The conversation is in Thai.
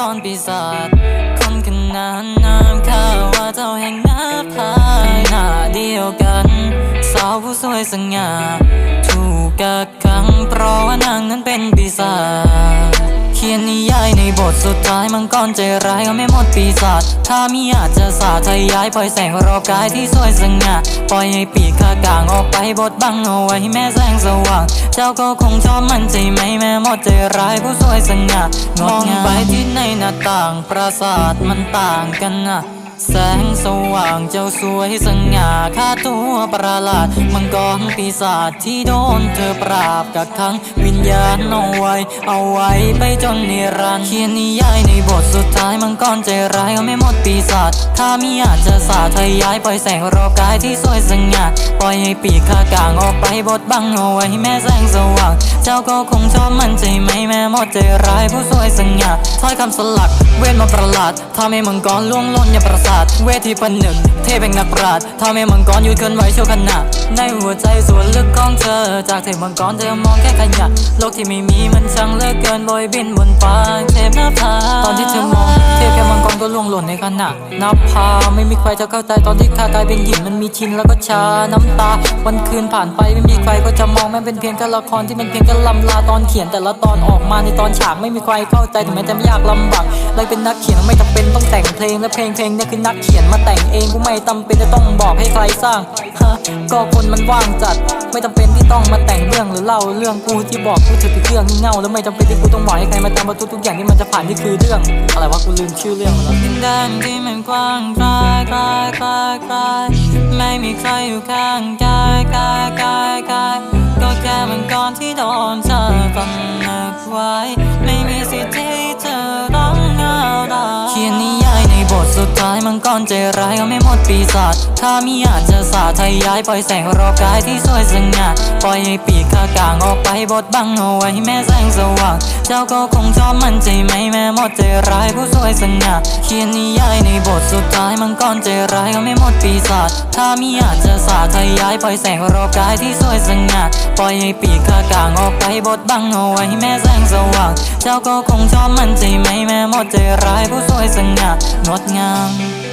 ละครั้งหนึ่งมีมังกรปีศาจคนขนานนามข้าว่าเจ้าแห่งหน้าพายหน้าเดียวกัน สาวผู้สวยสง่าถูกกักขังเพราะว่านางนั้นเป็นปีศาจ สุดท้ายมังกรใจร้ายก็ไม่หมดปีศาจถ้ามีอาจจะสาทย้ายปล่อยแสงรอบกายที่สวยสง่าปล่อยให้ปีกขากางออกไปบดบังเอาไว้แม่แสงสว่าง เจ้าก็คงชอบมันใจไหมแม่หมดใจร้ายผู้สวยสง่างดงามไปที่ในหน้าต่างปราสาทมันต่างกันนะ แสงสว่างเจ้าสวยสง่าค่าตัวประหลาด มังกรปีศาจที่โดนเธอปราบกักขังวิญญาณเอาไว้ เอาไว้ไปจนนิรันดร์เขียนนิยายในบทสุดท้ายมังกรใจร้ายก็ไม่หมดปีศาจถ้ามีอาจจะสาทยายปล่อยแสงรอบกายที่สวยสง่าปล่อยให้ปีกขากางออกไปบดบังเอาไว้แม่แสงสว่าง เจ้าก็คงชอบมันใจไหมแม่หมดใจร้ายผู้สวยสง่าถ้อยคำสลักเวทมาประหลาดทำให้มังกรล่วงล้นอย่าประสาทเวทีประหนึ่ง เทพแห่งนักปราชญ์ทำให้มังกรยืดเคลื่อนไหวโชว์ขนาดในหัวใจส่วนลึกของเธอ จากเทพมังกรเธอมองแค่ขยะ โลกที่ไม่มีมันช่างเลือกเกินโบยบินบนฟ้าเทพนภาตอนที่เธอมองเทพแค่มังกรก็ล่วงหล่นในขณะนับพาไม่มีใครจะเข้าใจตอนที่ข้ากลายเป็นหญิงมันมีชินแล้วก็ชาน้ำตา วันคืนผ่านไปไม่มีใครก็จะมองแม่เป็นเพียงแค่ละครที่เป็นเพียงแค่ลำลาตอนเขียนแต่ละตอนออกมาในตอนฉากไม่มีใครเข้าใจถึงแม้จะไม่ยากลำบากเลยเป็นนักเขียนไม่จำเป็นต้องแต่งเพลงและเพลงเพลงเนี่ยคือนักเขียนมาแต่งเองกูไม่จำเป็นจะต้องบอกให้ใครสร้างฮะก็คนมันว่างจัด ไม่จำเป็นที่ต้องมาแต่งเรื่องหรือเล่าเรื่องกูที่บอกกูจะติดเรื่องงี่เง่าแล้วไม่จำเป็นที่กูต้องบอกให้ใครมาจำว่าทุกๆอย่างที่มันจะผ่านนี่คือเรื่อง อะไรวะกูลืมชื่อเรื่องแล้วดินแดนที่มันกว้างไกลไกลไกลไกลไม่มีใครอยู่ข้างกายกายกายกายก็แค่มันก่อนที่โดนเธอฝังนึกไว้ไม่มีสิทธิ์ มังกรใจร้ายก็ไม่หมดปีศาจถ้ามีอาจจะสาทยายปล่อยแสงรอกายที่สวยสง่า ปล่อยให้ปีกขากางออกไปบดบังเอาไว้แม่แสงสว่าง เจ้าก็คงชอบมันใจไหมแม่หมดใจร้ายผู้สวยสง่าเขียนนิยายในบทสุดท้ายมังกรใจร้ายก็ไม่หมดปีศาจถ้ามีอาจจะสาทยายปล่อยแสงรอบกายที่สวยสง่าปล่อยให้ปีกขากางออกไปบดบังเอาไว้แม่แสงสว่าง เจ้าก็คงชอบมันใจไหมแม่หมดใจร้ายผู้สวยสง่างดงาม